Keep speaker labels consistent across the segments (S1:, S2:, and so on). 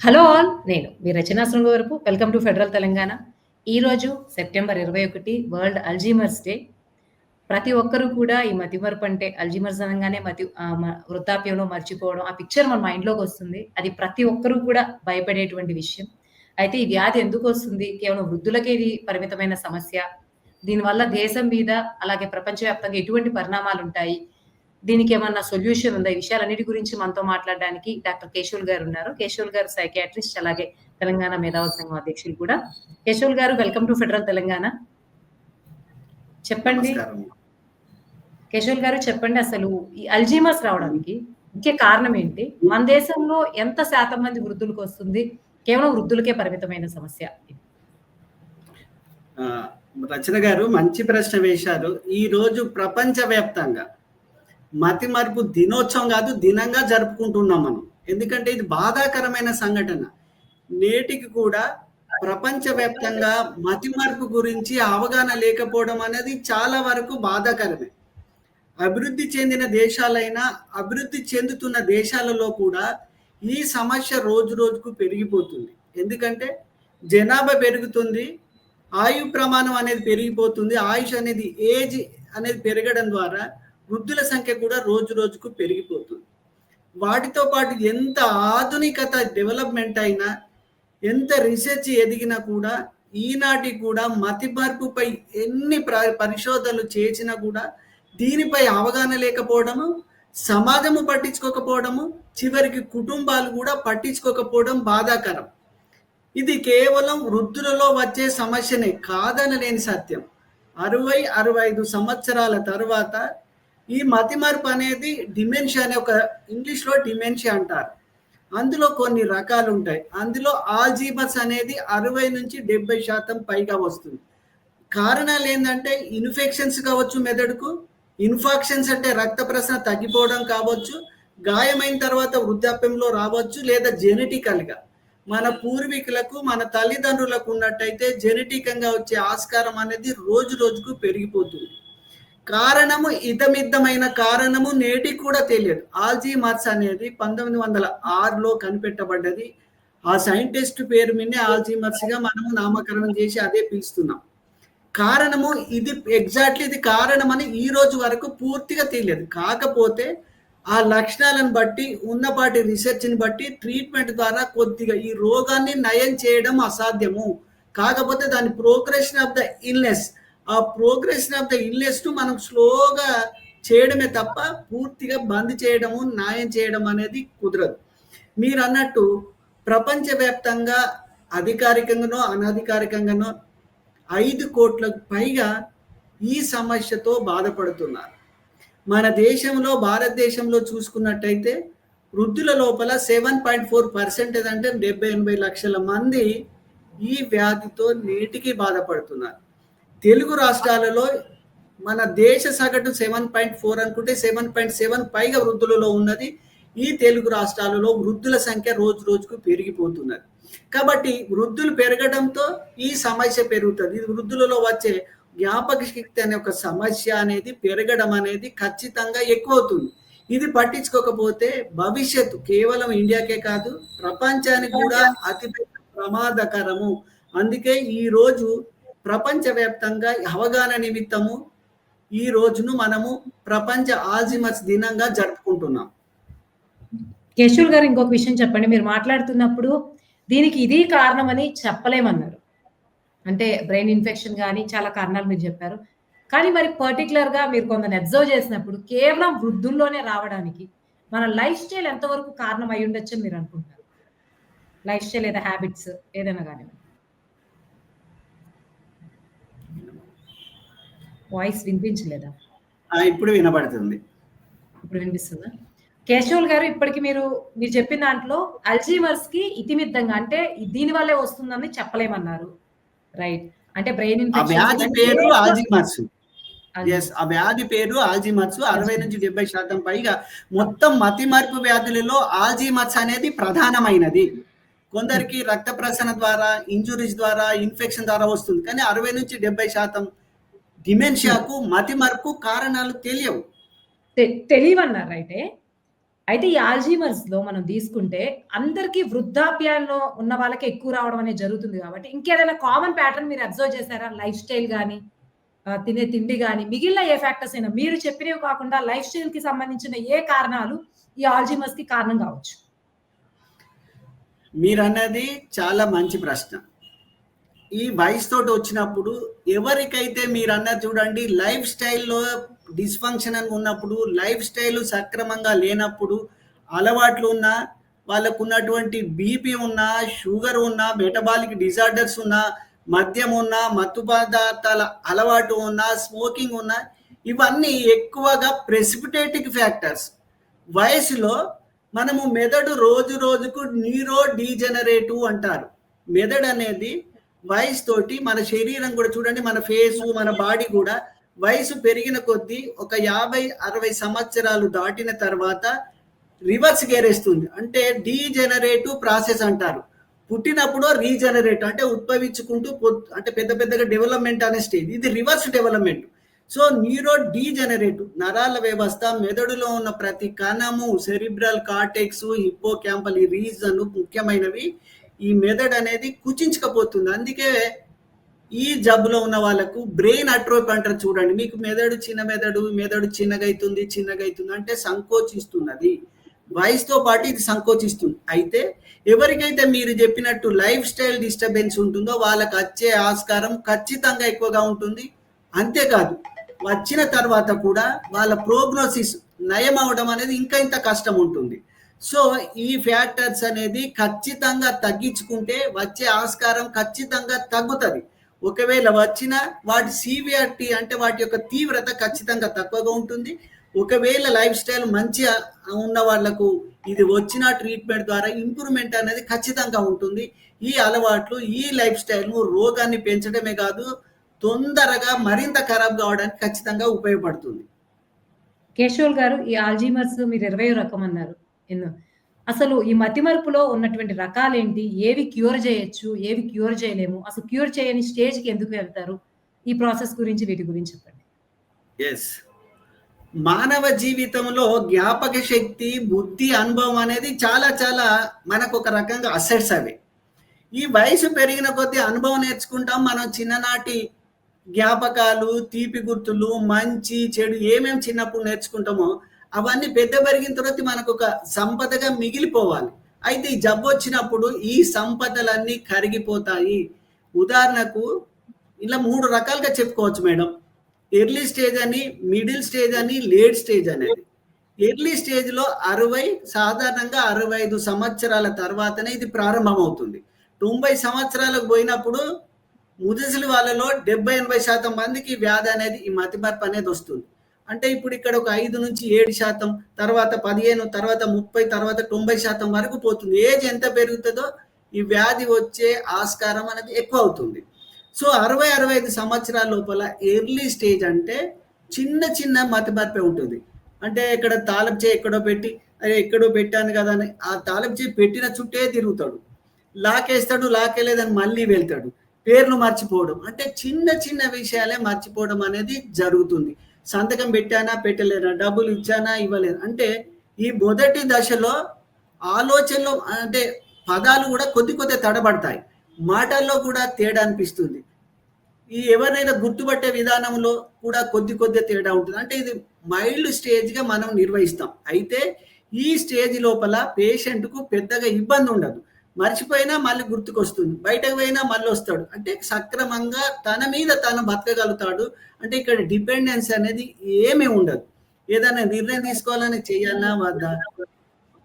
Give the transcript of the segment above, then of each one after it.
S1: Hello all నేను మీ Rachana Srungavarapu. Welcome to Federal Telangana. ఈరోజు September ఇరవై ఒకటి వరల్డ్ అల్జీమర్స్ డే. ప్రతి ఒక్కరూ కూడా ఈ మతిమరుపు అంటే అల్జీమర్స్ అనగానే మతి వృద్ధాప్యంలో మర్చిపోవడం ఆ పిక్చర్ మన మైండ్లోకి వస్తుంది. అది ప్రతి ఒక్కరూ కూడా భయపడేటువంటి విషయం. అయితే ఈ వ్యాధి ఎందుకు వస్తుంది? కేవలం వృద్ధులకే ఇది పరిమితమైన సమస్య. దీనివల్ల దేశం మీద అలాగే ప్రపంచవ్యాప్తంగా ఎటువంటి పరిణామాలు ఉంటాయి? దీనికి ఏమన్నా సొల్యూషన్ ఉందా? ఈ విషయాలన్నిటి గురించి మనతో మాట్లాడడానికి డాక్టర్ కేశవుల్ గారు ఉన్నారు. కేశవుల్ గారు సైకియాట్రిస్ట్ అలాగే తెలంగాణ మేధావుల సంఘం అధ్యక్షులు కూడా. కేశవుల్ గారు వెల్కమ్ టు ఫెడరల్ తెలంగాణ. చెప్పండి. కేశవుల్ గారు చెప్పండి అసలు ఈ అల్జీమర్స్ రావడానికి ముఖ్య కారణం ఏంటి? మన దేశంలో ఎంత శాతం మంది వృద్ధులకు వస్తుంది? కేవలం వృద్ధులకే పరిమితమైన సమస్య.
S2: రచన గారు మంచి ప్రశ్న వేశారు. ఈ రోజు ప్రపంచవ్యాప్తంగా మతి మరుపు దినోత్సవం కాదు దినంగా జరుపుకుంటున్నాం మనం. ఎందుకంటే ఇది బాధాకరమైన సంఘటన. నేటికి కూడా ప్రపంచవ్యాప్తంగా మతి మార్పు గురించి అవగాహన లేకపోవడం అనేది చాలా వరకు బాధాకరమే. అభివృద్ధి చెందిన దేశాలైనా అభివృద్ధి చెందుతున్న దేశాలలో కూడా ఈ సమస్య రోజు రోజుకు పెరిగిపోతుంది. ఎందుకంటే జనాభా పెరుగుతుంది ఆయు ప్రమాణం అనేది పెరిగిపోతుంది ఆయుష్ అనేది ఏజ్ అనేది పెరగడం ద్వారా వృద్ధుల సంఖ్య కూడా రోజు రోజుకు పెరిగిపోతుంది. వాటితో పాటు ఎంత ఆధునికత డెవలప్మెంట్ అయినా ఎంత రీసెర్చ్ ఎదిగినా కూడా ఈనాటి కూడా మతి మార్పుపై ఎన్ని ప్ర- పరిశోధనలు చేసినా కూడా దీనిపై అవగాహన లేకపోవడము సమాజము పట్టించుకోకపోవడము చివరికి కుటుంబాలు కూడా పట్టించుకోకపోవడం బాధాకరం. ఇది కేవలం వృద్ధులలో వచ్చే సమస్యనే కాదనలేని సత్యం. అరవై అరవై ఐదు సంవత్సరాల తర్వాత ఈ మతిమరుపు అనేది డిమెన్షియా అనే ఒక ఇంగ్లీష్లో డిమెన్షియా అంటారు. అందులో కొన్ని రకాలు ఉంటాయి. అందులో ఆల్జీబస్ అనేది అరవై నుంచి డెబ్బై శాతం పైగా వస్తుంది. కారణాలు ఏంటంటే ఇన్ఫెక్షన్స్ కావచ్చు మెదడుకు ఇన్ఫాక్షన్స్ అంటే రక్త ప్రసరణ తగ్గిపోవడం కావచ్చు గాయమైన తర్వాత వృద్ధాప్యంలో రావచ్చు లేదా జెనెటికల్గా మన పూర్వీకులకు మన తల్లిదండ్రులకు ఉన్నట్టయితే జెనెటికంగా వచ్చే ఆస్కారం అనేది రోజు రోజుకు పెరిగిపోతుంది. కారణము ఇదమిద్దమైన కారణము నేటి కూడా తెలియదు. ఆల్జీమర్స్ అనేది పంతొమ్మిది వందల ఆరులో కనిపెట్టబడ్డది. ఆ సైంటిస్ట్ పేరు మీదే ఆల్జీమర్స్గా మనము నామకరణం చేసి అదే పిలుస్తున్నాం. కారణము ఇది ఎగ్జాక్ట్లీ ఇది కారణం అని ఈ రోజు వరకు పూర్తిగా తెలియదు. కాకపోతే ఆ లక్షణాలను బట్టి ఉన్నపాటి రీసెర్చ్ని బట్టి ట్రీట్మెంట్ ద్వారా కొద్దిగా ఈ రోగాన్ని నయం చేయడం అసాధ్యము. కాకపోతే దాని ప్రోగ్రెషన్ ఆఫ్ ద ఇల్నెస్ ఆ ప్రోగ్రెషన్ ఆఫ్ ద ఇల్లెస్ట్ మనం స్లోగా చేయడమే తప్ప పూర్తిగా బంద్ చేయడము న్యాయం చేయడం అనేది కుదరదు. మీరు అన్నట్టు ప్రపంచవ్యాప్తంగా అధికారికంగానో అనధికారికంగానో ఐదు కోట్లకు పైగా ఈ సమస్యతో బాధపడుతున్నారు. మన దేశంలో భారతదేశంలో చూసుకున్నట్టయితే వృద్ధుల లోపల సెవెన్ పాయింట్ ఫోర్ పర్సెంటేజ్ అంటే డెబ్బై ఎనభై లక్షల మంది ఈ వ్యాధితో నేటికి బాధపడుతున్నారు. తెలుగు రాష్ట్రాలలో మన దేశ సగటు సెవెన్ పాయింట్ ఫోర్ అనుకుంటే సెవెన్ పాయింట్ సెవెన్ పైగా వృద్ధులలో ఉన్నది ఈ తెలుగు రాష్ట్రాలలో వృద్ధుల సంఖ్య రోజు రోజుకు పెరిగిపోతున్నది. కాబట్టి వృద్ధులు పెరగడంతో ఈ సమస్య పెరుగుతుంది. ఇది వృద్ధులలో వచ్చే జ్ఞాపక శక్తి అనే ఒక సమస్య అనేది పెరగడం అనేది ఖచ్చితంగా ఎక్కువ అవుతుంది ఇది పట్టించుకోకపోతే భవిష్యత్తు కేవలం ఇండియాకే కాదు ప్రపంచానికి కూడా అతిపెద్ద ప్రమాదకరము. అందుకే ఈ రోజు ప్రపంచవ్యాప్తంగా అవగాహన నిమిత్తము ఈ రోజును మనము ప్రపంచ ఆల్జిమర్స్ దినంగా జరుపుకుంటున్నాం.
S1: కేశవుల్ గారు ఇంకొక విషయం చెప్పండి. మీరు మాట్లాడుతున్నప్పుడు దీనికి ఇది కారణమని చెప్పలేమన్నారు. అంటే బ్రెయిన్ ఇన్ఫెక్షన్ కానీ చాలా కారణాలు మీరు చెప్పారు. కానీ మరి పర్టికులర్గా మీరు కొందరు అబ్జర్వ్ చేసినప్పుడు కేవలం వృద్ధుల్లోనే రావడానికి మన లైఫ్ స్టైల్ ఎంతవరకు కారణం అయి ఉండొచ్చు మీరు అనుకుంటారు లైఫ్ స్టైల్ లేదా హ్యాబిట్స్ ఏదైనా కానీ వాయిస్ వినిపించలేదా?
S2: ఇప్పుడు వినబడుతుంది.
S1: ఇప్పుడు వినిపిస్తుందా? కేశవుల్ గారు ఇప్పటికి మీరు మీరు చెప్పిన దాంట్లో అల్జీమర్స్కి ఇతిమిద్దంగా అంటే దీని వల్లే వస్తుందని చెప్పలేమన్నారు. రైట్. అంటే బ్రెయిన్
S2: వ్యాధి పేరు ఆల్జిమర్స్ ఎస్ ఆ వ్యాధి పేరు ఆల్జిమర్స్ అరవై నుంచి డెబ్బై శాతం పైగా మొత్తం మతి మార్పు వ్యాధులలో ఆల్జిమర్స్ అనేది ప్రధానమైనది. కొందరికి రక్త ప్రసరణ ద్వారా ఇంజురీస్ ద్వారా ఇన్ఫెక్షన్ ద్వారా వస్తుంది. కానీ అరవై నుంచి డెబ్బై శాతం డిమెన్షియాకు మతి మార్పు కారణాలు తెలియవు
S1: తెలియవన్నారు అయితే అయితే ఈ ఆల్జీమర్స్‌లో మనం తీసుకుంటే అందరికి వృద్ధాప్యంలో ఉన్న వాళ్ళకి ఎక్కువ రావడం అనేది జరుగుతుంది కాబట్టి ఇంకేదైనా కామన్ ప్యాటర్న్ మీరు అబ్జర్వ్ చేసారా? లైఫ్ స్టైల్ గాని, ఆహ్, తినే తిండి గాని, మిగిలిన ఏ ఫ్యాక్టర్స్ అయినా మీరు చెప్పినవి కాకుండా లైఫ్ స్టైల్‌కి సంబంధించిన ఏ కారణాలు ఈ ఆల్జీమర్స్‌కి కారణం కావచ్చు?
S2: మీరన్నది చాలా మంచి ప్రశ్న. ఈ వయసుతోటి వచ్చినప్పుడు ఎవరికైతే మీరన్నది చూడండి లైఫ్ స్టైల్‌లో డిస్‌ఫంక్షన్ అని ఉన్నప్పుడు, లైఫ్ స్టైల్ సక్రమంగా లేనప్పుడు, అలవాట్లు ఉన్నా, వాళ్ళకున్నటువంటి బీపీ ఉన్నా, షుగర్ ఉన్నా, మెటబాలిక్ డిజార్డర్స్ ఉన్నా, మద్యం ఉన్నా, మత్తు పదార్థాల అలవాటు ఉన్నా, స్మోకింగ్ ఉన్నా, ఇవన్నీ ఎక్కువగా ప్రెసిపిటేటింగ్ ఫ్యాక్టర్స్. వయసులో మనము మెదడు రోజు రోజుకు న్యూరో డీజెనరేటివ్ అంటారు. మెదడు అనేది వయసుతోటి మన శరీరం కూడా చూడండి మన ఫేసు, మన బాడీ కూడా వయసు పెరిగిన కొద్దీ ఒక 50, 60 సంవత్సరాలు దాటిన తర్వాత రివర్స్ గేరేస్తుంది. అంటే డీజెనరేటివ్ ప్రాసెస్ అంటారు. పుట్టినప్పుడు రీజనరేట్ అంటే ఉద్భవించుకుంటూ అంటే పెద్ద పెద్దగా డెవలప్‌మెంట్ అనే స్టేజ్. ఇది reverse development. So neurodegenerative నరాల వ్యవస్థ మెదడులో ఉన్న ప్రతి కణము సెరిబ్రల్ కార్టెక్స్, హిప్పోకాంపల్ ఈ రీజన్ ముఖ్యమైనవి. ఈ మెదడు అనేది కుచించకపోతుంది అందుకే ఈ జబ్బులో ఉన్న వాళ్ళకు బ్రెయిన్ అట్రోపి అంటారు చూడండి. మీకు మెదడు చిన్న మెదడు, మెదడు చిన్నగైతుంది, చిన్నగైతుంది అంటే సంకోచిస్తున్నది. వయసుతో పాటు ఇది సంకోచిస్తుంది. అయితే ఎవరికైతే మీరు చెప్పినట్టు లైఫ్ స్టైల్ డిస్టర్బెన్స్ ఉంటుందో వాళ్ళకి వచ్చే ఆస్కారం ఖచ్చితంగా ఎక్కువగా ఉంటుంది. అంతేకాదు వచ్చిన తర్వాత కూడా వాళ్ళ ప్రోగ్నోసిస్ నయం అవడం అనేది ఇంకా ఇంత కష్టం ఉంటుంది. సో ఈ ఫ్యాక్టర్స్ అనేది ఖచ్చితంగా తగ్గించుకుంటే వచ్చే ఆస్కారం ఖచ్చితంగా తగ్గుతుంది ఒకవేళ వచ్చిన వాటి సీవియారిటీ అంటే వాటి యొక్క తీవ్రత ఖచ్చితంగా తక్కువగా ఉంటుంది. ఒకవేళ లైఫ్ స్టైల్ మంచిగా ఉన్న వాళ్ళకు ఇది వచ్చిన ట్రీట్మెంట్ ద్వారా ఇంప్రూవ్‌మెంట్ అనేది ఖచ్చితంగా ఉంటుంది. ఈ అలవాట్లు, ఈ లైఫ్ స్టైల్ రోగాన్ని పెంచడమే కాదు తొందరగా మరింత ఖరాబ్ కావడానికి ఖచ్చితంగా ఉపయోగపడుతుంది.
S1: కేశవులు గారు ఈ ఆల్జీమర్స్ మీరు 20 రకం అన్నారు. ఎన్నో అసలు ఈ మతిమరుపులో ఉన్నటువంటి రకాలేంటి? ఏవి క్యూర్ చేయొచ్చు? ఏవి క్యూర్ చేయలేము? అసలు క్యూర్ చేయని స్టేజ్‌కి ఎందుకు వెళ్తారు? ఈ ప్రాసెస్ గురించి వీటి గురించి చెప్పండి.
S2: ఎస్ మానవ జీవితంలో జ్ఞాపక శక్తి, బుద్ధి, అనుభవం అనేది చాలా చాలా మనకు ఒక రకంగా అసెట్స్ అవి. ఈ వయసు పెరిగిన కొద్దీ అనుభవం నేర్చుకుంటాం. మనం చిన్ననాటి జ్ఞాపకాలు, తీపి గుర్తులు, మంచి, చెడు ఏమేమి చిన్నప్పుడు నేర్చుకుంటామో అవన్నీ పెద్ద పెరిగిన తర్వాత మనకొక సంపదగా మిగిలిపోవాలి. అయితే ఈ జబ్బు వచ్చినప్పుడు ఈ సంపదలన్నీ కరిగిపోతాయి. ఉదాహరణకు ఇలా మూడు రకాలుగా చెప్పుకోవచ్చు మేడం. ఎర్లీ స్టేజ్ అని, మిడిల్ స్టేజ్ అని, లేట్ స్టేజ్ అనేది. ఎర్లీ స్టేజ్‌లో 60 సాధారణంగా 65 సంవత్సరాల తర్వాతనే ఇది ప్రారంభమవుతుంది. 90 సంవత్సరాలకు పోయినప్పుడు ముదుసలి వాళ్ళలో 70, 80% మందికి వ్యాధి అనేది ఈ మతిమర్పు అనేది వస్తుంది. అంటే ఇప్పుడు ఇక్కడ ఒక 5-7% తర్వాత 15 తర్వాత 30 తర్వాత 90% వరకు పోతుంది. ఏజ్ ఎంత పెరుగుతుందో ఈ వ్యాధి వచ్చే ఆస్కారం అనేది ఎక్కువ అవుతుంది. సో 60, 65 సంవత్సరాల లోపల ఎర్లీ స్టేజ్ అంటే చిన్న చిన్న మతిమర్పే ఉంటుంది. అంటే ఇక్కడ తాళపు ఎక్కడో పెట్టి అరే ఎక్కడో పెట్టాను కదా అని ఆ తాళపు పెట్టిన చుట్టే తిరుగుతాడు. లాకేస్తాడు, లాకేలేదని మళ్ళీ వెళ్తాడు. పేర్లు మర్చిపోవడం. అంటే చిన్న చిన్న విషయాలే మర్చిపోవడం అనేది జరుగుతుంది. సంతకం పెట్టానా, పెట్టలేనా, డబ్బులు ఇచ్చానా, ఇవ్వలేదు అంటే ఈ మొదటి దశలో ఆలోచనలో అంటే పదాలు కూడా కొద్ది కొద్ది తడబడతాయి. మాటల్లో కూడా తేడా అనిపిస్తుంది. ఈ ఎవరినైనా గుర్తుపట్టే విధానంలో కూడా కొద్ది కొద్ది తేడా ఉంటుంది. అంటే ఇది మైల్డ్ స్టేజ్‌గా మనం నిర్వహిస్తాం. అయితే ఈ స్టేజ్ లోపల పేషెంట్‌కు పెద్దగా ఇబ్బంది ఉండదు. మర్చిపోయినా మళ్ళీ గుర్తుకొస్తుంది. బయటకు పోయినా మళ్ళీ వస్తాడు అంటే సక్రమంగా తన మీద తను బతకగలుగుతాడు. అంటే ఇక్కడ డిపెండెన్స్ అనేది ఏమీ ఉండదు. ఏదైనా నిర్ణయం తీసుకోవాలని చేయాలా వద్దా?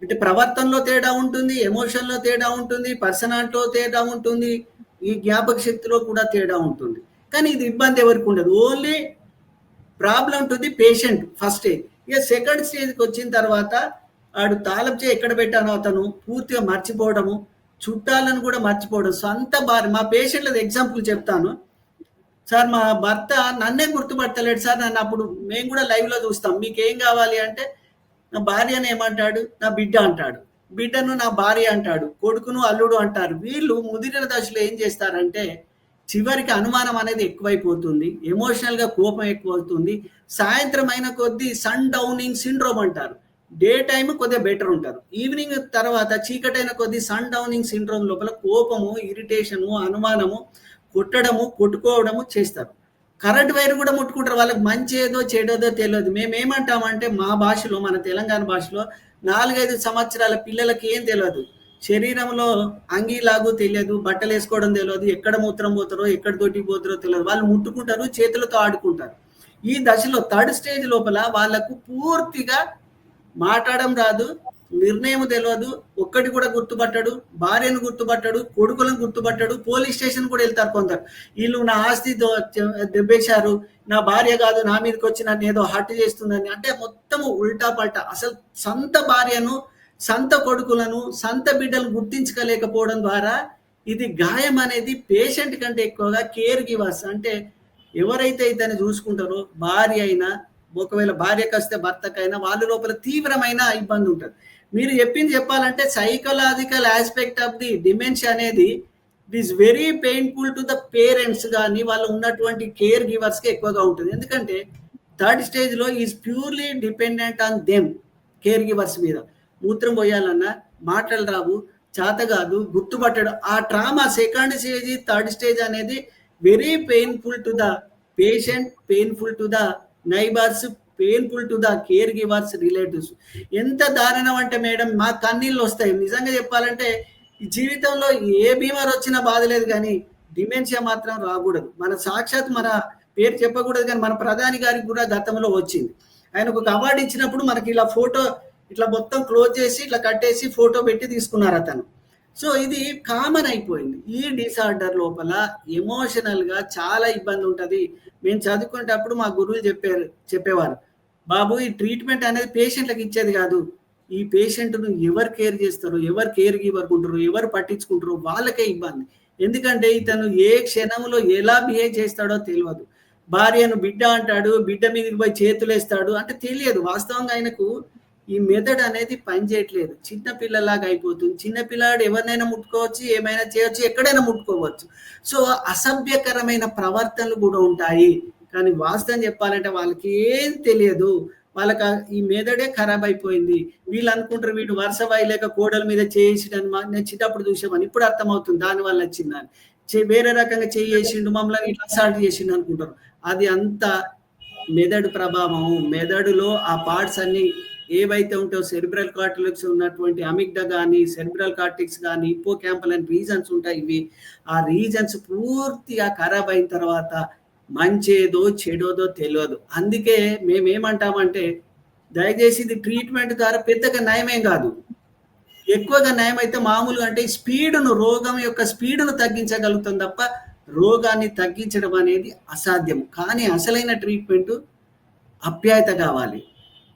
S2: అంటే ప్రవర్తనలో తేడా ఉంటుంది. ఎమోషన్‌లో తేడా ఉంటుంది. పర్సనాలిటీలో తేడా ఉంటుంది. ఈ జ్ఞాపక శక్తిలో కూడా తేడా ఉంటుంది. కానీ ఇది ఇబ్బంది ఎవరికి ఉండదు. Only problem to the patient first stage. ఇక సెకండ్ స్టేజ్‌కి వచ్చిన తర్వాత ఆడు తాళపు చెయ్యి ఎక్కడ పెట్టానో అతను పూర్తిగా మర్చిపోవడము, చుట్టాలను కూడా మర్చిపోవడం. సొంత భార్య మా పేషెంట్‌లది ఎగ్జాంపుల్ చెప్తాను. సార్ మా భర్త నన్నే గుర్తుపడతలేడు సార్. నన్ను అప్పుడు మేము కూడా లైవ్‌లో చూస్తాం. మీకు ఏం కావాలి అంటే నా భార్యను ఏమంటాడు? నా బిడ్డ అంటాడు. బిడ్డను నా భార్య అంటాడు. కొడుకును అల్లుడు అంటారు. వీళ్ళు ముదిరిన దశలో ఏం చేస్తారంటే చివరికి అనుమానం అనేది ఎక్కువైపోతుంది. ఎమోషనల్‌గా కోపం ఎక్కువ అవుతుంది సాయంత్రం అయిన కొద్దీ సన్ డౌనింగ్ సిండ్రోమ్ అంటారు. డే టైమ్ కొద్దిగా బెటర్ ఉంటారు. ఈవినింగ్ తర్వాత చీకటైన కొద్ది సన్ డౌనింగ్ సిండ్రోమ్ లోపల కోపము ఇరిటేషను అనుమానము కొట్టడము కొట్టుకోవడము చేస్తారు. కరెంట్ వైర్ కూడా ముట్టుకుంటారు. వాళ్ళకి మంచి ఏదో చెడేదో తెలియదు. మేము ఏమంటామంటే మా భాషలో మన తెలంగాణ భాషలో నాలుగైదు సంవత్సరాల పిల్లలకి ఏం తెలియదు. శరీరంలో అంగీలాగు తెలియదు బట్టలు వేసుకోవడం తెలియదు ఎక్కడ మూత్రం పోతారో ఎక్కడ తోటికి పోతారో తెలియదు. వాళ్ళు ముట్టుకుంటారు చేతులతో ఆడుకుంటారు. ఈ దశలో థర్డ్ స్టేజ్ లోపల వాళ్ళకు పూర్తిగా మాట్లాడడం రాదు నిర్ణయం తెలియదు ఒక్కటి కూడా గుర్తుపట్టడు భార్యను గుర్తుపట్టడు కొడుకులను గుర్తుపట్టడు పోలీస్ స్టేషన్ కూడా వెళ్తారు కొందరు. వీళ్ళు నా ఆస్తి దెబ్బేశారు నా భార్య కాదు నా మీదకి వచ్చి నన్ను ఏదో హట్ చేస్తుందని. అంటే మొత్తం ఉల్టా పల్టా. అసలు సొంత భార్యను సొంత కొడుకులను సొంత బిడ్డలు గుర్తించలేకపోవడం ద్వారా ఇది గాయం అనేది పేషెంట్ కంటే ఎక్కువగా కేర్ గివర్స్ అంటే ఎవరైతే ఇతన్ని చూసుకుంటారో భార్య అయినా ఒకవేళ భార్యకు వస్తే భర్తకైనా వాళ్ళ లోపల తీవ్రమైన ఇబ్బంది ఉంటుంది. మీరు చెప్పింది చెప్పాలంటే psychological aspect of the dementia అనేది it is very painful to the parents కానీ వాళ్ళు ఉన్నటువంటి కేర్ గివర్స్కి ఎక్కువగా ఉంటుంది. ఎందుకంటే థర్డ్ స్టేజ్లో is purely dependent on them caregivers మీద. మూత్రం పోయాలన్నా మాటలు రావు చేత కాదు గుర్తుపట్టడం. ఆ trauma second stage third stage అనేది very painful to the patient painful to the neighbours painful to the caregivers relatives ఎంత దారుణం అంటే మేడం మా కన్నీళ్ళు వస్తాయి. నిజంగా చెప్పాలంటే ఈ జీవితంలో ఏ బీమార్ వచ్చినా బాధ లేదు కానీ డిమెన్షియా మాత్రం రాకూడదు. మన సాక్షాత్ మన పేరు చెప్పకూడదు కానీ మన ప్రధాని గారికి కూడా గతంలో వచ్చింది. ఆయనకు ఒక అవార్డు ఇచ్చినప్పుడు మనకి ఇలా ఫోటో ఇట్లా మొత్తం క్లోజ్ చేసి ఇట్లా కట్టేసి ఫోటో పెట్టి తీసుకున్నారు అతను. సో ఇది కామన్ అయిపోయింది. ఈ డిసార్డర్ లోపల ఎమోషనల్గా చాలా ఇబ్బంది ఉంటుంది. మేము చదువుకునేటప్పుడు మా గురువులు చెప్పారు చెప్పేవారు బాబు ఈ ట్రీట్మెంట్ అనేది పేషెంట్లకు ఇచ్చేది కాదు. ఈ పేషెంట్ను ఎవరు కేర్ చేస్తారు? ఎవరు కేర్ గివర్ ఉంటారు ఎవరు పట్టించుకుంటారు వాళ్ళకే ఇబ్బంది. ఎందుకంటే ఇతను ఏ క్షణంలో ఎలా బిహేవ్ చేస్తాడో తెలియదు. భార్యను బిడ్డ అంటాడు బిడ్డ మీదకి పోయి చేతులేస్తాడు అంటే తెలియదు. వాస్తవంగా ఆయనకు ఈ మెథడ్ అనేది పనిచేయట్లేదు. చిన్న పిల్లలాగా అయిపోతుంది. చిన్న పిల్లాడు ఎవరినైనా ముట్టుకోవచ్చు ఏమైనా చేయవచ్చు ఎక్కడైనా ముట్టుకోవచ్చు. సో అసభ్యకరమైన ప్రవర్తనలు కూడా ఉంటాయి. కానీ వాస్తవం చెప్పాలంటే వాళ్ళకి ఏం తెలియదు. వాళ్ళకి ఈ మెదడే ఖరాబ్ అయిపోయింది. వీళ్ళు అనుకుంటారు వీడు వరుస వాయిలేక కోడల మీద చేసిండని నేను చిన్నప్పుడు చూసామని ఇప్పుడు అర్థమవుతుంది. దాని వల్ల వచ్చిందని చే- వేరే రకంగా చేసిండు మమ్మల్ని ఇట్లా అసాల్ట్ చేసిండు అనుకుంటారు. అది అంత మెదడు ప్రభావం. మెదడులో ఆ పార్ట్స్ అన్ని ఏవైతే ఉంటాయో సెరిబ్రల్ కార్టిక్స్ ఉన్నటువంటి అమిగ్డ కానీ సెరిబ్రల్ కార్టిక్స్ కానీ ఇప్పో క్యాంపల్ అని రీజన్స్ ఉంటాయి. ఇవి ఆ రీజన్స్ పూర్తిగా ఖరాబ్ అయిన తర్వాత మంచేదో చెడోదో తెలియదు. అందుకే మేమేమంటామంటే దయచేసి ఇది ట్రీట్మెంట్ ద్వారా పెద్దగా నయమేం కాదు. ఎక్కువగా నయం అయితే మామూలుగా అంటే స్పీడును రోగం యొక్క స్పీడును తగ్గించగలుగుతాం తప్ప రోగాన్ని తగ్గించడం అనేది అసాధ్యం. కానీ అసలైన ట్రీట్మెంట్ అప్యాయత కావాలి.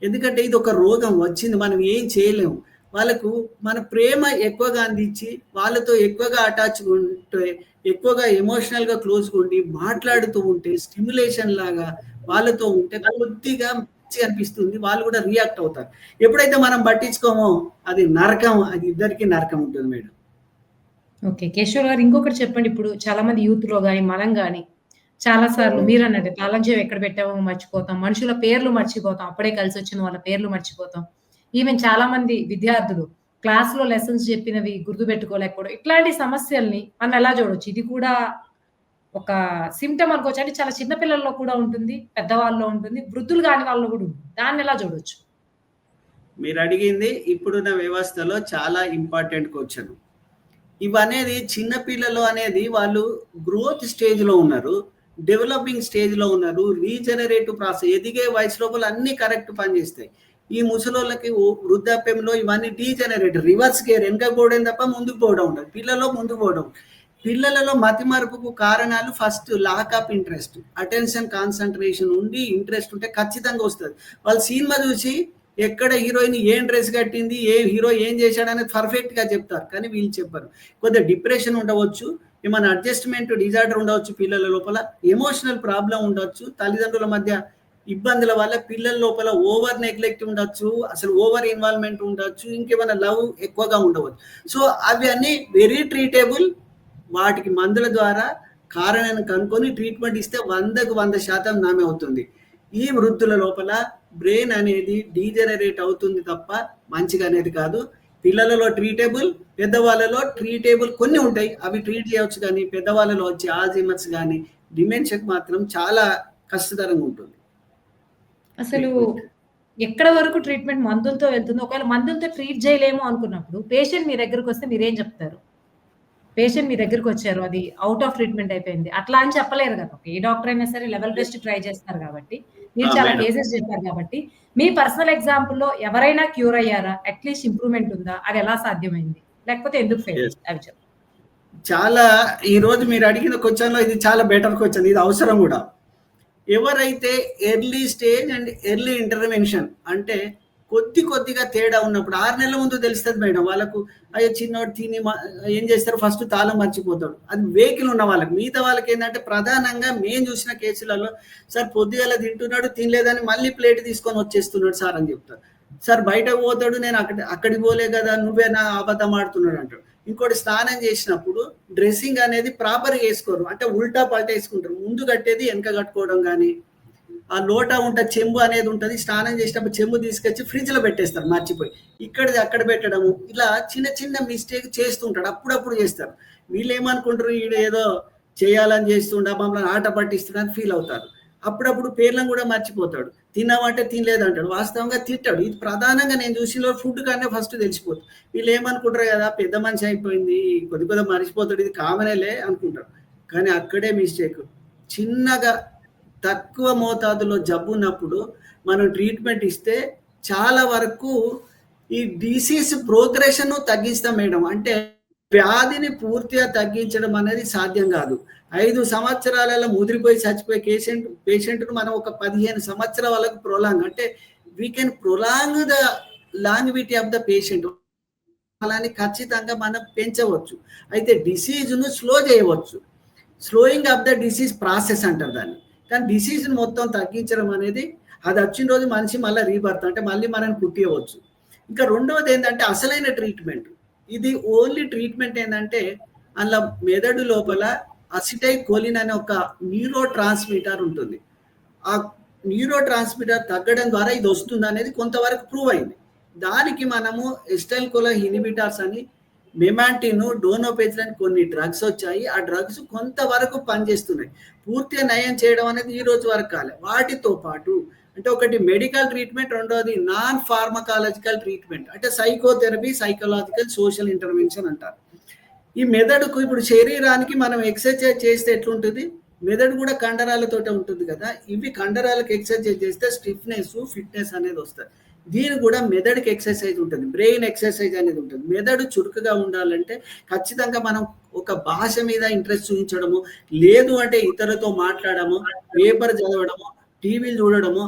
S2: ఎందుకంటే ఇది ఒక రోగం వచ్చింది మనం ఏం చేయలేము వాళ్ళకు మన ప్రేమ ఎక్కువగా అందించి వాళ్ళతో ఎక్కువగా అటాచ్ ఉంటే ఎక్కువగా ఎమోషనల్గా క్లోజ్గా క్లోజ్ ఉండి మాట్లాడుతూ ఉంటే స్టిమ్యులేషన్ లాగా వాళ్ళతో ఉంటే కొద్దిగా మంచి అనిపిస్తుంది వాళ్ళు కూడా రియాక్ట్ అవుతారు ఎప్పుడైతే మనం పట్టించుకోమో అది నరకం అది ఇద్దరికి నరకం ఉంటుంది మేడం
S1: ఓకే. కేశవ్ గారు ఇంకొకటి చెప్పండి. ఇప్పుడు చాలా మంది యూత్‌లో కానీ మనం కానీ చాలా సార్లు మీరన్నట్టే తాళంచెవి ఎక్కడ పెట్టామో మర్చిపోతాం. మనుషుల పేర్లు మర్చిపోతాం. అప్పుడే కలిసొచ్చిన వాళ్ళ పేర్లు మర్చిపోతాం. ఈవెన్ చాలా మంది విద్యార్థులు క్లాస్‌లో లెసన్స్ చెప్పినవి గుర్తుపెట్టుకోలేకపోవడం. ఇట్లాంటి సమస్యల్ని మనం ఎలా చూడొచ్చు? ఇది కూడా ఒక సింప్టమ్ అనుకోవచ్చా? అంటే చాలా చిన్న పిల్లల్లో కూడా ఉంటుంది. పెద్దవాళ్ళలో ఉంటుంది. వృద్ధులు కాని వాళ్ళలో కూడా ఉంటుంది. దాన్ని ఎలా చూడొచ్చు?
S2: మీరు అడిగింది ఇప్పుడున్న వ్యవస్థలో చాలా ఇంపార్టెంట్ క్వశ్చన్ ఇవనేది చిన్న పిల్లలు అనేది వాళ్ళు గ్రోత్ స్టేజ్లో ఉన్నారు డెవలపింగ్ స్టేజ్లో ఉన్నారు రీజనరేటివ్ ప్రాసెస్ ఎదిగే వయసు లోపల అన్ని కరెక్ట్ పనిచేస్తాయి. ఈ ముసలోళ్ళకి ఓ- వృద్ధాప్యంలో ఇవన్నీ డీజనరేట్ రివర్స్ గేర్ వెనక పోవడం తప్ప ముందుకు పోవడం ఉండదు. పిల్లల్లో ముందుకు పోవడం పిల్లలలో మతి మార్పుకు కారణాలు first lock up interest attention concentration ఉండి ఇంట్రెస్ట్ ఉంటే ఖచ్చితంగా వస్తుంది. వాళ్ళు సినిమా చూసి ఎక్కడ హీరోయిన్ ఏం డ్రెస్ కట్టింది ఏ హీరో ఏం చేశాడనేది పర్ఫెక్ట్గా చెప్తారు. కానీ వీళ్ళు చెప్పరు. కొద్దిగా డిప్రెషన్ ఉండవచ్చు ఏమైనా అడ్జస్ట్మెంట్ డిజార్డర్ ఉండవచ్చు పిల్లల లోపల ఎమోషనల్ ప్రాబ్లం ఉండొచ్చు తల్లిదండ్రుల మధ్య ఇబ్బందుల వల్ల పిల్లల లోపల ఓవర్ నెగ్లెక్ట్ ఉండొచ్చు అసలు ఓవర్ ఇన్వాల్వ్మెంట్ ఉండొచ్చు ఇంకేమైనా లవ్ ఎక్కువగా ఉండవచ్చు. సో అవి వెరీ ట్రీటబుల్ వాటికి మందుల ద్వారా కారణాన్ని కనుక్కొని ట్రీట్మెంట్ ఇస్తే వందకు వంద శాతం నామే అవుతుంది. ఈ వృద్ధుల లోపల బ్రెయిన్ అనేది డీజనరేట్ అవుతుంది తప్ప మంచిగా అనేది కాదు. పిల్లలలో ట్రీటేబుల్ పెద్దవాళ్ళలో ట్రీటేబుల్ కొన్ని ఉంటాయి. అవి ట్రీట్ చేయవచ్చు కానీ పెద్దవాళ్ళలో వచ్చే ఆల్జీమర్స్ కానీ డిమెన్షియాకి మాత్రం చాలా కష్టతరంగా ఉంటుంది.
S1: అసలు ఎక్కడ వరకు ట్రీట్మెంట్ మందులతో వెళ్తుందో ఒకవేళ మందులతో ట్రీట్ చేయలేము అనుకున్నప్పుడు పేషెంట్ మీ దగ్గరకు వస్తే మీరేం చెప్తారు? పేషెంట్ మీ దగ్గరకు వచ్చారు అది అవుట్ ఆఫ్ ట్రీట్మెంట్ అయిపోయింది. అట్లా అని చెప్పలేరు కదా. ఏ డాక్టర్ అయినా సరే లెవెల్ టెస్ట్ ట్రై చేస్తారు కాబట్టి. మీరు చాలా. కేసెస్ చెప్పారు కాబట్టి మీ పర్సనల్ ఎగ్జాంపుల్లో ఎవరైనా క్యూర్ అయ్యారా? అట్లీస్ట్ ఇంప్రూవ్మెంట్ ఉందా? అది ఎలా సాధ్యమైంది? లేకపోతే ఎందుకు ఫెయిల్. అవి చెప్పు.
S2: చాలా ఈ రోజు మీరు అడిగిన క్వశ్చన్లో ఇది చాలా బెటర్ క్వశ్చన్ ఇది అవసరం కూడా. ఎవరైతే early stage and early intervention అంటే కొద్ది కొద్దిగా తేడా ఉన్నప్పుడు ఆరు నెలల ముందు తెలుస్తుంది మేడం వాళ్ళకు అయ్యో చిన్నోడు తిని మ- ఏం చేస్తారు? ఫస్ట్ తాళం మర్చిపోతాడు. అది వెహికల్ ఉన్న వాళ్ళకి. మిగతా వాళ్ళకి ఏంటంటే ప్రధానంగా మేము చూసిన కేసులలో సార్ పొద్దుగల తింటున్నాడు తినలేదని మళ్ళీ ప్లేట్ తీసుకొని వచ్చేస్తున్నాడు సార్ అని చెప్తారు. సార్ బయటకు పోతాడు నేను అక్కడ అక్కడికి పోలే కదా నువ్వే నా అబద్ధం ఆడుతున్నాడు అంటాడు ఇంకోటి స్నానం చేసినప్పుడు డ్రెస్సింగ్ అనేది ప్రాపర్గా వేసుకోరు. అంటే ఉల్టా పల్టా వేసుకుంటారు ముందు కట్టేది వెనక కట్టుకోవడం కానీ ఆ లోట ఉంట చెంబు అనేది ఉంటుంది స్నానం చేసినప్పుడు చెంబు తీసుకొచ్చి ఫ్రిడ్జ్లో పెట్టేస్తారు మర్చిపోయి. ఇక్కడిది అక్కడ పెట్టడము ఇలా చిన్న చిన్న మిస్టేక్ చేస్తుంటాడు అప్పుడప్పుడు చేస్తారు. వీళ్ళు ఏమనుకుంటారు వీడు ఏదో చేయాలని చేస్తుండ మమ్మల్ని ఆట పట్టిస్తున్నాడని ఫీల్ అవుతారు. అప్పుడప్పుడు పేర్లను కూడా మర్చిపోతాడు. తిన్నామంటే తినలేదు అంటాడు వాస్తవంగా తిట్టాడు. ఇది ప్రధానంగా నేను చూసిన ఫుడ్ కానీ ఫస్ట్ తెలిసిపోతుంది వీళ్ళు ఏమనుకుంటారు కదా పెద్ద మనిషి అయిపోయింది కొద్ది కొద్ది మర్చిపోతాడు ఇది కామనేలే అనుకుంటారు. కానీ అక్కడే మిస్టేక్ చిన్నగా తక్కువ మోతాదులో జబ్బు ఉన్నప్పుడు మనం ట్రీట్మెంట్ ఇస్తే చాలా వరకు ఈ డిసీజ్ ప్రోగ్రెషన్ తగ్గిస్తాం మేడం. అంటే వ్యాధిని పూర్తిగా తగ్గించడం అనేది సాధ్యం కాదు. ఐదు సంవత్సరాలలో ముదిరిపోయి చచ్చిపోయే పేషెంట్ పేషెంట్ను మనం ఒక పదిహేను సంవత్సరాల వరకు ప్రొలాంగ్ అంటే we can prolong the longevity of the patient అలాని ఖచ్చితంగా మనం పెంచవచ్చు. అయితే డిసీజ్ను స్లో చేయవచ్చు. Slowing of the disease process అంటారు దాన్ని. కానీ డిసీజ్ని మొత్తం తగ్గించడం అనేది అది వచ్చిన రోజు మనిషి మళ్ళీ రీబర్త్ అంటే మళ్ళీ మనం పుట్టియవచ్చు ఇంకా రెండవది ఏంటంటే అసలైన ట్రీట్మెంట్ ఇది ఓన్లీ ట్రీట్మెంట్ ఏంటంటే అందులో మెదడు లోపల అసిటై కోలిన్ అనే ఒక న్యూరో ట్రాన్స్మిటర్ ఉంటుంది. ఆ న్యూరో ట్రాన్స్మిటర్ తగ్గడం ద్వారా ఇది వస్తుంది అనేది కొంతవరకు ప్రూవ్ అయింది. దానికి మనము ఎస్టైల్ కోల ఇనిబిటార్స్ అని మెమాంటిన్ డోనోపేజ్ అని కొన్ని డ్రగ్స్ వచ్చాయి. ఆ డ్రగ్స్ కొంతవరకు పనిచేస్తున్నాయి. పూర్తిగా నయం చేయడం అనేది ఈ రోజు వరకు కాలే. వాటితో పాటు అంటే ఒకటి మెడికల్ ట్రీట్మెంట్ రెండోది నాన్ ఫార్మకాలజికల్ ట్రీట్మెంట్. అంటే సైకోథెరపీ సైకలాజికల్ సోషల్ ఇంటర్వెన్షన్ అంటారు. ఈ మెదడుకు ఇప్పుడు శరీరానికి మనం ఎక్సర్సైజ్ చేస్తే ఎట్లుంటుంది? మెదడు కూడా కండరాలతోటే ఉంటుంది కదా? ఇవి కండరాలకు ఎక్సర్సైజ్ చేస్తే స్టిఫ్నెస్ ఫిట్నెస్ అనేది వస్తుంది. దీని కూడా మెదడుకి ఎక్సర్సైజ్ ఉంటుంది. బ్రెయిన్ ఎక్సర్సైజ్ అనేది ఉంటుంది. మెదడు చురుకుగా ఉండాలంటే ఖచ్చితంగా మనం ఒక భాష మీద ఇంట్రెస్ట్ చూపించడము లేదు అంటే ఇతరులతో మాట్లాడము పేపర్ చదవడము టీవీలు చూడడము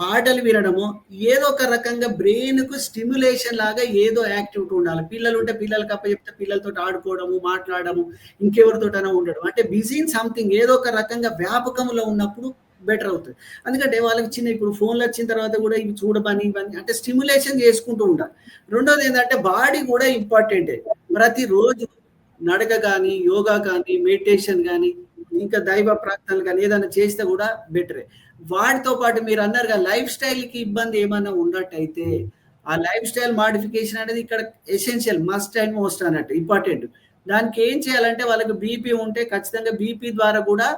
S2: పాటలు వినడము ఏదో ఒక రకంగా బ్రెయిన్కు స్టిమ్యులేషన్ లాగా ఏదో యాక్టివిటీ ఉండాలి. పిల్లలు ఉంటే పిల్లలకి అప్ప చెప్తే పిల్లలతో ఆడుకోవడము మాట్లాడము ఇంకెవరితోటైనా ఉండడం అంటే బిజీ ఇన్ సంథింగ్ ఏదో ఒక రకంగా వ్యాపకంలో ఉన్నప్పుడు బెటర్ అవుతుంది. ఎందుకంటే వాళ్ళకి చిన్న ఇప్పుడు ఫోన్లు వచ్చిన తర్వాత కూడా ఇవి చూడబని ఇవన్నీ అంటే స్టిమ్యులేషన్ చేసుకుంటూ ఉండాలి రెండోది ఏంటంటే బాడీ కూడా ఇంపార్టెంటే. ప్రతిరోజు నడక కానీ యోగా కానీ మెడిటేషన్ కానీ ఇంకా దైవ ప్రార్థనలు కానీ ఏదైనా చేస్తే కూడా బెటరే. వాటితో పాటు మీరు అన్నారుగా లైఫ్ స్టైల్కి ఇబ్బంది ఏమైనా ఉన్నట్టయితే ఆ లైఫ్ స్టైల్ మాడిఫికేషన్ అనేది ఇక్కడ ఎసెన్షియల్ మస్ట్ అండ్ మోస్ట్ అన్నట్టు ఇంపార్టెంట్. దానికి ఏం చేయాలంటే వాళ్ళకి బీపీ ఉంటే ఖచ్చితంగా బీపీ ద్వారా కూడా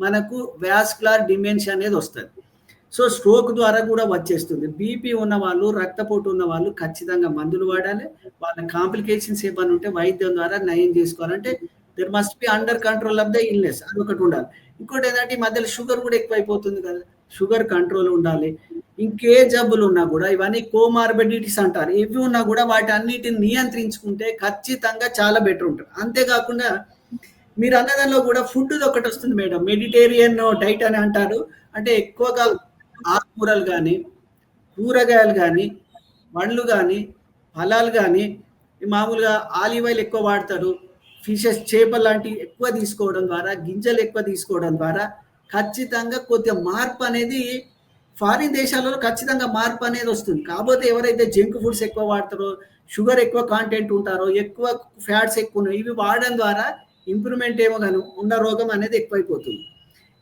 S2: మనకు వ్యాస్కులార్ డిమెన్షియా అనేది వస్తుంది. సో స్ట్రోక్ ద్వారా కూడా వచ్చేస్తుంది. బీపీ ఉన్న వాళ్ళు రక్తపోటు ఉన్న వాళ్ళు ఖచ్చితంగా మందులు వాడాలి. వాళ్ళ కాంప్లికేషన్స్ ఏమైనా ఉంటే వైద్యం ద్వారా నయం చేసుకోవాలంటే there must be under control of the illness అది ఒకటి ఉండాలి. ఇంకోటి ఏంటంటే ఈ మధ్యలో షుగర్ కూడా ఎక్కువైపోతుంది కదా. షుగర్ కంట్రోల్ ఉండాలి. ఇంకే జబ్బులు ఉన్నా కూడా ఇవన్నీ కోమార్బిడిటీస్ అంటారు. ఇవి ఉన్నా కూడా వాటి అన్నిటిని నియంత్రించుకుంటే ఖచ్చితంగా చాలా బెటర్ ఉంటుంది. అంతేకాకుండా మీరు అన్నదానిలో కూడా ఫుడ్ ఒకటి వస్తుంది మేడం. మెడిటేరియన్ డైట్ అని అంటారు. అంటే ఎక్కువగా ఆకుకూరలు కానీ కూరగాయలు కానీ పండ్లు కానీ ఫలాలు కానీ మామూలుగా ఆలివ్ ఆయిల్ ఎక్కువ వాడతారు. ఫిషెస్ చేపలు లాంటివి ఎక్కువ తీసుకోవడం ద్వారా గింజలు ఎక్కువ తీసుకోవడం ద్వారా ఖచ్చితంగా కొద్దిగా మార్పు అనేది ఫారిన్ దేశాలలో ఖచ్చితంగా మార్పు అనేది వస్తుంది. కాకపోతే ఎవరైతే జంక్ ఫుడ్స్ ఎక్కువ వాడతారో షుగర్ ఎక్కువ కాంటెంట్ ఉంటారో ఎక్కువ ఫ్యాట్స్ ఎక్కువ ఇవి వాడడం ద్వారా ఇంప్రూవ్మెంట్ ఏమో కానీ ఉన్న రోగం అనేది ఎక్కువైపోతుంది.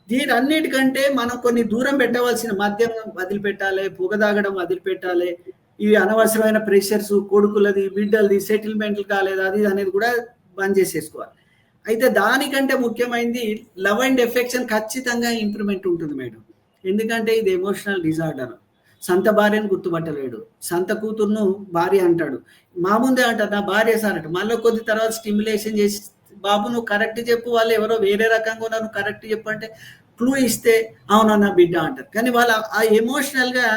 S2: దీని అన్నిటికంటే మనం కొన్ని దూరం పెట్టవలసిన మద్యం వదిలిపెట్టాలి పొగ తాగడం వదిలిపెట్టాలి ఇవి అనవసరమైన ప్రెషర్స్ కొడుకులది బిడ్డలది సెటిల్మెంట్లు కాలేదు అది అనేది కూడా బంద్ చేసేసుకోవాలి. అయితే దానికంటే ముఖ్యమైనది లవ్ అండ్ ఎఫెక్షన్ ఖచ్చితంగా ఇంప్రూవ్మెంట్ ఉంటుంది మేడం. ఎందుకంటే ఇది ఎమోషనల్ డిజార్డర్ సంత భార్యను గుర్తుపట్టలేడు. సంత కూతురును భార్య అంటాడు. మా ముందే అంటారు నా భార్య సార్ అంట మళ్ళీ కొద్ది తర్వాత స్టిమ్యులేషన్ చేసి బాబు నువ్వు కరెక్ట్ చెప్పు వాళ్ళు ఎవరో వేరే రకంగా ఉన్నారు కరెక్ట్ చెప్పు అంటే క్లూ ఇస్తే అవునన్నా బిడ్డ అంటారు. కానీ వాళ్ళ ఆ ఎమోషనల్గా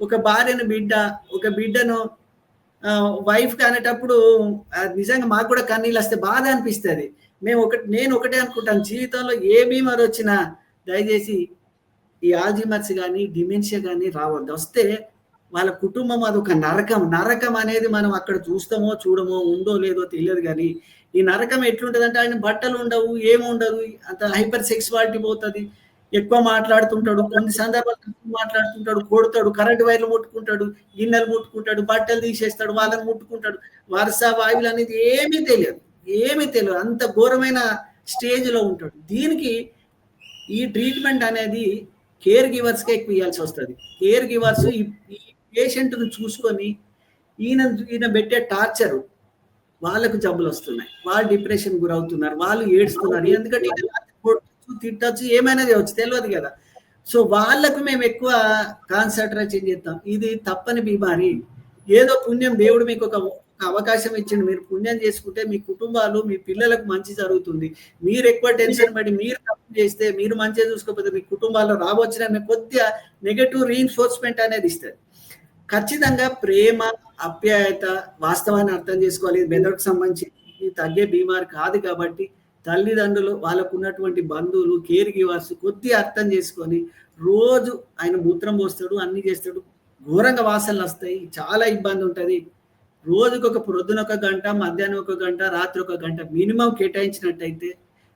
S2: ఒక భార్యను బిడ్డ ఒక బిడ్డను వైఫ్ అనేటప్పుడు నిజంగా మాకు కూడా కన్నీళ్ళు వస్తే బాధ అనిపిస్తుంది. మేము ఒకటి నేను ఒకటే అనుకుంటాను జీవితంలో ఏ బీమారు వచ్చినా దయచేసి ఈ ఆల్జిమర్స్ కానీ డిమెన్షియా కానీ రావద్దు. వస్తే వాళ్ళ కుటుంబం అది ఒక నరకం. నరకం అనేది మనం అక్కడ చూస్తామో చూడమో ఉందో లేదో తెలియదు కానీ ఈ నరకం ఎట్లుంటుందంటే అంటే ఆయన బట్టలు ఉండవు ఏముండదు అంత హైపర్ సెక్సువాలిటీ పోతుంది. ఎక్కువ మాట్లాడుతుంటాడు కొన్ని సందర్భాలు మాట్లాడుతుంటాడు కొడతాడు కరెంట్ వైర్లు ముట్టుకుంటాడు గిన్నెలు ముట్టుకుంటాడు బట్టలు తీసేస్తాడు వాళ్ళని ముట్టుకుంటాడు. వరుస వాయువులు అనేది ఏమీ తెలియదు. ఏమీ తెలియదు. అంత ఘోరమైన స్టేజ్లో ఉంటాడు. దీనికి ఈ ట్రీట్మెంట్ అనేది కేర్ గివర్స్కే ఎక్కువ ఇవ్వాల్సి వస్తుంది. కేర్ గివర్స్ ఈ పేషెంట్ను చూసుకొని ఈయన ఈయన పెట్టే టార్చరు వాళ్ళకు జబ్బులు వస్తున్నాయి. వాళ్ళు డిప్రెషన్ గురవుతున్నారు. వాళ్ళు ఏడుస్తున్నారు. ఎందుకంటే తిట్టచ్చు ఏమైనా చేయవచ్చు. తెలియదు కదా. సో వాళ్ళకు మేము ఎక్కువ కాన్సన్ట్రేషన్ చేస్తాం ఇది తప్పని బీమారి. ఏదో పుణ్యం దేవుడు మీకు ఒక అవకాశం ఇచ్చింది మీరు పుణ్యం చేసుకుంటే మీ కుటుంబాలు మీ పిల్లలకు మంచి జరుగుతుంది. మీరు ఎక్కువ టెన్షన్ పడి మీరు తప్పు చేస్తే మీరు మంచిగా చూసుకోకపోతే మీ కుటుంబాల్లో రావచ్చిన కొద్దిగా నెగటివ్ రీఎన్ఫోర్స్మెంట్ అనేది ఇస్తుంది. ఖచ్చితంగా ప్రేమ అప్యాయత వాస్తవాన్ని అర్థం చేసుకోవాలి. మెదడుకు సంబంధించి ఇది తగ్గే బీమార్ కాదు కాబట్టి తల్లిదండ్రులు వాళ్ళకు ఉన్నటువంటి బంధువులు కేర్ గివర్స్ కొద్దిగా అర్థం చేసుకొని రోజు ఆయన మూత్రం పోస్తాడు అన్ని చేస్తాడు. ఘోరంగా వాసనలు వస్తాయి. చాలా ఇబ్బంది ఉంటుంది. రోజుకు ఒక ప్రొద్దున ఒక గంట మధ్యాహ్నం ఒక గంట రాత్రి ఒక గంట మినిమం కేటాయించినట్టయితే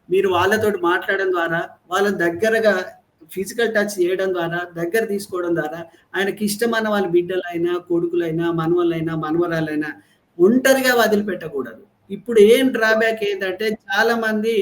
S2: మీరు వాళ్ళతో మాట్లాడడం ద్వారా వాళ్ళ దగ్గరగా ఫిజికల్ టచ్ చేయడం ద్వారా దగ్గర తీసుకోవడం ద్వారా ఆయనకి ఇష్టమైన వాళ్ళ బిడ్డలైనా కొడుకులైనా మనవలైనా మనవరాలైనా ఒంటరిగా వదిలిపెట్టకూడదు. ఇప్పుడు ఏం డ్రాబ్యాక్ ఏంటంటే చాలా మంది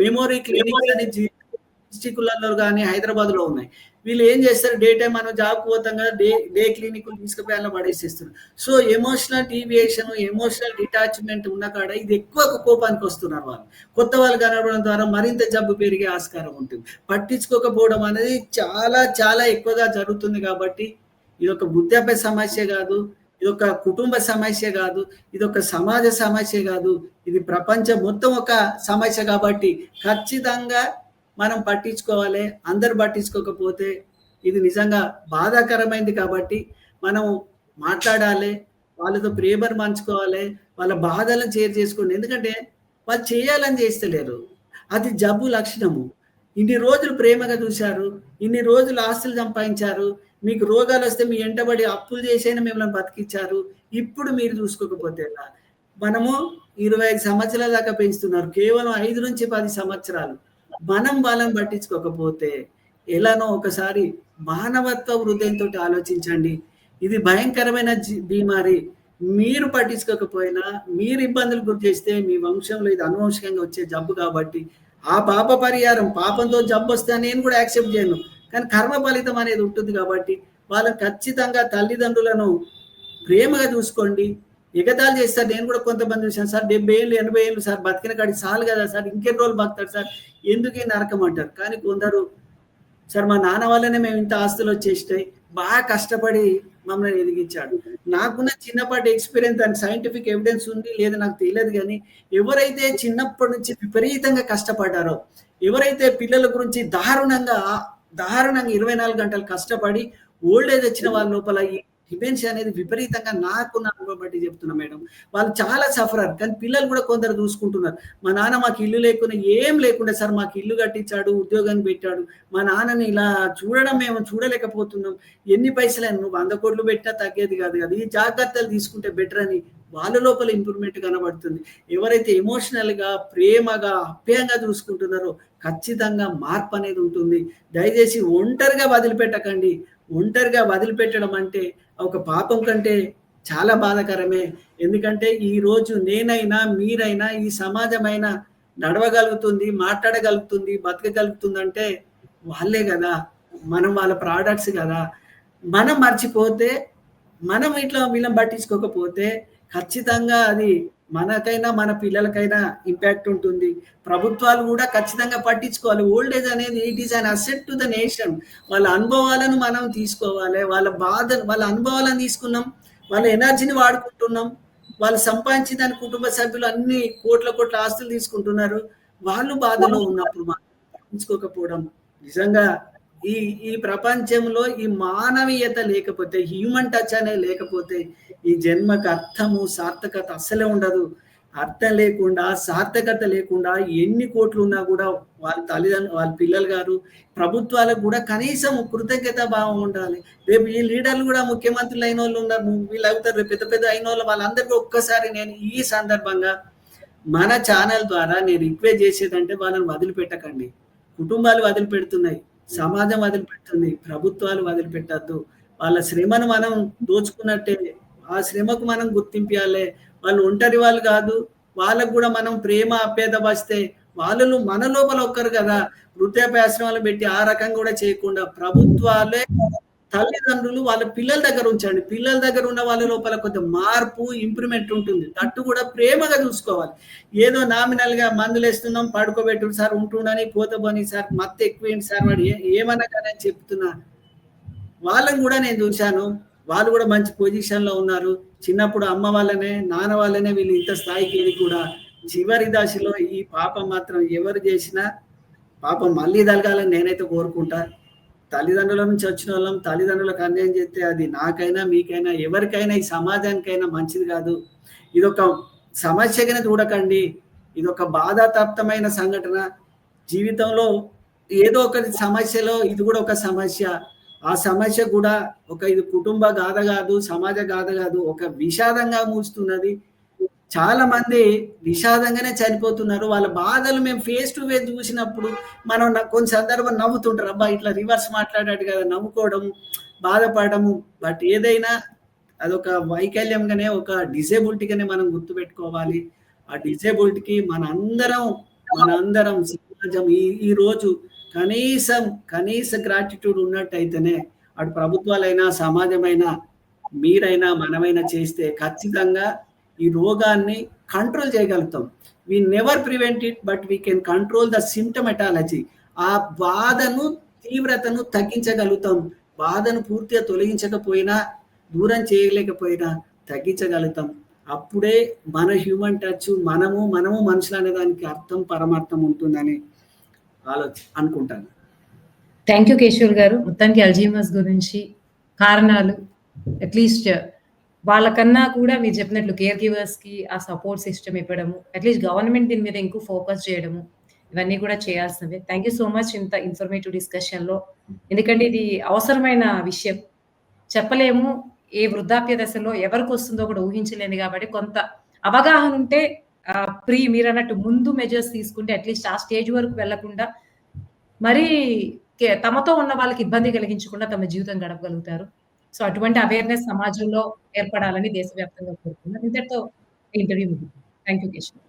S2: మెమోరీ క్లినిక్స్ అని డిస్టిక్లలో కానీ హైదరాబాద్లో ఉన్నాయి. వీళ్ళు ఏం చేస్తారు? డే టైం మనం జాబ్ పోతాం కదా డే డే క్లినిక్ తీసుకుపోయి అలా పడేసేస్తారు. So emotional deviation emotional detachment ఉన్న కాడ ఇది ఎక్కువ కోపానికి వస్తున్నారు వాళ్ళు. కొత్త వాళ్ళు కనబడడం ద్వారా మరింత జబ్బు పెరిగే ఆస్కారం ఉంటుంది. పట్టించుకోకపోవడం అనేది చాలా చాలా ఎక్కువగా జరుగుతుంది కాబట్టి ఇది ఒక వృద్ధాప్య సమస్య కాదు ఇది ఒక కుటుంబ సమస్య కాదు ఇది ఒక సమాజ సమస్య కాదు ఇది ప్రపంచం మొత్తం ఒక సమస్య కాబట్టి ఖచ్చితంగా మనం పట్టించుకోవాలి అందరు పట్టించుకోకపోతే ఇది నిజంగా బాధాకరమైంది కాబట్టి మనం మాట్లాడాలి వాళ్ళతో ప్రేమను పంచుకోవాలి వాళ్ళ బాధలను షేర్ చేసుకోండి. ఎందుకంటే వాళ్ళు చేయాలని చేస్తలేరు. అది జబ్బు లక్షణము. ఇన్ని రోజులు ప్రేమగా చూశారు ఇన్ని రోజులు ఆస్తులు సంపాదించారు మీకు రోగాలు వస్తే మీ ఎంటబడి అప్పులు చేసైనా మిమ్మల్ని బతికించారు ఇప్పుడు మీరు చూసుకోకపోతే ఎలా? మనము ఇరవై ఐదు సంవత్సరాల దాకా పెంచుతున్నారు. కేవలం ఐదు నుంచి పది సంవత్సరాలు. మనం వాళ్ళని పట్టించుకోకపోతే ఎలానో ఒకసారి మానవత్వ హృదయంతో ఆలోచించండి. ఇది భయంకరమైన జీ- బీమారి మీరు పట్టించుకోకపోయినా మీరు ఇబ్బందులు గురి చేస్తే మీ వంశంలో ఇది అనువంశికంగా వచ్చే జబ్బు కాబట్టి ఆ పాప పరిహారం పాపంతో జబ్బు వస్తే నేను కూడా యాక్సెప్ట్ చేయను. కానీ కర్మ ఫలితం అనేది ఉంటుంది కాబట్టి వాళ్ళని ఖచ్చితంగా తల్లిదండ్రులను ప్రేమగా చూసుకోండి. ఎగతాలు చేస్తారు. నేను కూడా కొంతమంది చూశాను. సార్ డెబ్బై ఏళ్ళు ఎనభై ఏళ్ళు సార్ బతికిన కాడికి చాలు కదా సార్. ఇంకెన్ని రోజులు బతాడు సార్? ఎందుకే నరకం అంటారు? కానీ కొందరు సార్ మా నాన్న వల్లనే మేము ఇంత ఆస్తులు వచ్చేసినాయి. బాగా కష్టపడి మమ్మల్ని ఎదిగించాడు. నాకున్న చిన్నపాటి ఎక్స్పీరియన్స్ అండ్ సైంటిఫిక్ ఎవిడెన్స్ ఉంది లేదా నాకు తెలియదు కానీ ఎవరైతే చిన్నప్పటి నుంచి విపరీతంగా కష్టపడ్డారో ఎవరైతే పిల్లల గురించి దారుణంగా దారుణంగా ఇరవై నాలుగు గంటలు కష్టపడి ఓల్డ్ ఏజ్ వచ్చిన వాళ్ళ లోపల డిపెన్సీ అనేది విపరీతంగా నాకు అనుభవం బట్టి చెప్తున్నా మేడం. వాళ్ళు చాలా సఫరర్ కానీ పిల్లలు కూడా కొందరు చూసుకుంటున్నారు. మా నాన్న మాకు ఇల్లు లేకుండా ఏం లేకుండా సార్ మాకు ఇల్లు కట్టించాడు ఉద్యోగాన్ని పెట్టాడు. మా నాన్నని ఇలా చూడడం మేము చూడలేకపోతున్నాం. ఎన్ని పైసలు నువ్వు వంద కోట్లు పెట్టినా తగ్గేది కాదు కదా. ఈ జాగ్రత్తలు తీసుకుంటే బెటర్ అని వాళ్ళ లోపల ఇంప్రూవ్మెంట్ కనబడుతుంది. ఎవరైతే ఎమోషనల్గా ప్రేమగా అప్యాయంగా చూసుకుంటున్నారో ఖచ్చితంగా మార్పు అనేది ఉంటుంది. దయచేసి ఒంటరిగా వదిలిపెట్టకండి. ఒంటరిగా వదిలిపెట్టడం అంటే ఒక పాపం కంటే చాలా బాధాకరమే. ఎందుకంటే ఈరోజు నేనైనా మీరైనా ఈ సమాజమైనా నడవగలుగుతుంది మాట్లాడగలుగుతుంది బతకగలుగుతుంది అంటే వాళ్ళే కదా. మనం వాళ్ళ ప్రోడక్ట్స్ కదా. మనం మర్చిపోతే, మనం ఇట్లా వీళ్ళని పట్టించుకోకపోతే ఖచ్చితంగా అది మనకైనా, మన పిల్లలకైనా ఇంపాక్ట్ ఉంటుంది. ప్రభుత్వాలు కూడా ఖచ్చితంగా పట్టించుకోవాలి. ఓల్డ్ ఏజ్ అనేది it is an asset to the nation. వాళ్ళ అనుభవాలను మనం తీసుకోవాలి. వాళ్ళ బాధ వాళ్ళ అనుభవాలను తీసుకున్నాం. వాళ్ళ ఎనర్జీని వాడుకుంటున్నాం. వాళ్ళు సంపాదించిన దాని కుటుంబ సభ్యులు అన్ని కోట్ల, కోట్ల ఆస్తులు తీసుకుంటున్నారు. వాళ్ళు బాధలో ఉన్నప్పుడు మనం పట్టించుకోకపోవడం నిజంగా ఈ ఈ ప్రపంచంలో ఈ మానవీయత లేకపోతే, హ్యూమన్ టచ్ అనేది లేకపోతే ఈ జన్మకు అర్థము, సార్థకత అస్సలే ఉండదు. అర్థం లేకుండా, సార్థకత లేకుండా ఎన్ని కోట్లున్నా కూడా వాళ్ళ తల్లిదండ్రులు వాళ్ళ పిల్లలు గారు, ప్రభుత్వాలకు కూడా కనీసం కృతజ్ఞత భావం ఉండాలి. రేపు ఈ లీడర్లు కూడా ముఖ్యమంత్రులు అయిన వాళ్ళు ఉన్నారు. వీళ్ళు అవుతారు రేపు పెద్ద పెద్ద అయినోళ్ళు వాళ్ళందరికీ ఒక్కసారి నేను ఈ సందర్భంగా మన ఛానల్ ద్వారా నేను రిక్వెస్ట్ చేసేదంటే వాళ్ళని వదిలిపెట్టకండి. కుటుంబాలు వదిలిపెడుతున్నాయి. సమాజం వదిలిపెడుతుంది. ప్రభుత్వాలు వదిలిపెట్టద్దు వాళ్ళ శ్రమను మనం దోచుకున్నట్టే. ఆ శ్రమకు మనం గుర్తింపియాలే. వాళ్ళు ఒంటరి వాళ్ళు కాదు వాళ్ళకు కూడా మనం ప్రేమ, అపేద వస్తే వాళ్ళు మన లోపల ఒక్కరు కదా వృద్ధాప్యాశ్రమాలు పెట్టి ఆ రకంగా కూడా చేయకుండా ప్రభుత్వాలే తల్లిదండ్రులు వాళ్ళ పిల్లల దగ్గర ఉంచండి. పిల్లల దగ్గర ఉన్న వాళ్ళ లోపల కొంత మార్పు, ఇంప్రూవ్‌మెంట్ ఉంటుంది. తట్టు కూడా ప్రేమగా చూసుకోవాలి. ఏదో నామినల్‌గా మందులేస్తున్నాం, పడుకోబెట్టుడు సార్ ఉంటుండని, పోతబోని సార్ మత్తు ఎక్కువేంటి సార్ వాడు ఏమన్నా కానీ చెప్తున్నా. వాళ్ళని కూడా నేను చూశాను. వాళ్ళు కూడా మంచి పొజిషన్‌లో ఉన్నారు. చిన్నప్పుడు అమ్మ వాళ్ళనే నాన్న వాళ్ళనే వీళ్ళు ఇంత స్థాయికి వెళ్ళి కూడా చివరి దశలో ఈ పాపం మాత్రం ఎవరు చేసినా పాపం మళ్ళీ తలగాలని నేనైతే కోరుకుంటా. తల్లిదండ్రుల నుంచి వచ్చినోళ్ళం తల్లిదండ్రులకు అన్యాయం చేస్తే అది నాకైనా, మీకైనా, ఎవరికైనా ఈ సమాజానికైనా మంచిది కాదు ఇదొక సమస్యగానే చూడకండి. ఇదొక బాధాతప్తమైన సంఘటన. జీవితంలో ఏదో ఒక సమస్యలో ఇది కూడా ఒక సమస్య. ఆ సమస్య కూడా ఒక ఇది కుటుంబ గాథ కాదు సమాజ గాథ కాదు ఒక విషాదంగా మూస్తున్నది. చాలా మంది విషాదంగానే చనిపోతున్నారు. వాళ్ళ బాధలు మేము ఫేస్ టు ఫేస్ చూసినప్పుడు మనం కొన్ని సందర్భం నవ్వుతుంటారు. అబ్బా! ఇట్లా రివర్స్ మాట్లాడాడు కదా నవ్వుకోవడం, బాధపడము. బట్ ఏదైనా అదొక వైకల్యంగానే ఒక డిజేబిలిటీగానే మనం గుర్తుపెట్టుకోవాలి. ఆ డిసేబిలిటీకి మనందరం, మనందరం సమాజం ఈ ఈ రోజు కనీసం, కనీస గ్రాటిట్యూడ్ ఉన్నట్టయితేనే అటు ప్రభుత్వాలైనా, సమాజమైనా, మీరైనా, మనమైనా చేస్తే ఖచ్చితంగా ఈ రోగాన్ని కంట్రోల్ చేయగలుగుతాం. We never prevent it but we can control the symptomatology ఆ బాధను, తీవ్రతను తగ్గించగలుగుతాం. బాధను పూర్తిగా తొలగించకపోయినా, దూరం చేయలేకపోయినా తగ్గించగలుగుతాం. అప్పుడే మన హ్యూమన్ టచ్ మనము, మనము మనుషులు అనే దానికి అర్థం, పరమార్థం ఉంటుందని ఆలోచి అనుకుంటాను.
S1: థ్యాంక్ యూ కేశవ్ గారు. మొత్తానికి అల్జీమస్ గురించి కారణాలు అట్‌లీస్ట్ వాళ్ళకన్నా కూడా మీరు చెప్పినట్లు కేర్ గివర్స్‌కి ఆ సపోర్ట్ సిస్టమ్ ఇవ్వడము, అట్‌లీస్ట్ గవర్నమెంట్ దీని మీద ఇంకో ఫోకస్ చేయడము, ఇవన్నీ కూడా చేయాల్సినవి థ్యాంక్ యూ సో మచ్ ఇంత ఇన్ఫర్మేటివ్ డిస్కషన్‌లో. ఎందుకంటే ఇది అవసరమైన విషయం. చెప్పలేము ఏ వృద్ధాప్య దశలో ఎవరికి వస్తుందో కూడా ఊహించలేదు కాబట్టి కొంత అవగాహన ఉంటే ప్రీ ప్రీ మీరన్నట్టు ముందు మెజర్స్ తీసుకుంటే అట్‌లీస్ట్ ఆ స్టేజ్ వరకు వెళ్ళకుండా మరీ కే తమతో ఉన్న వాళ్ళకి ఇబ్బంది కలిగించకుండా తమ జీవితం గడపగలుగుతారు. సో, అటువంటి అవేర్‌నెస్ సమాజంలో ఏర్పడాలని దేశవ్యాప్తంగా కోరుకుంటున్నాను. ఇంతటితో ఇంటర్వ్యూ థ్యాంక్ యూ కేశవ్.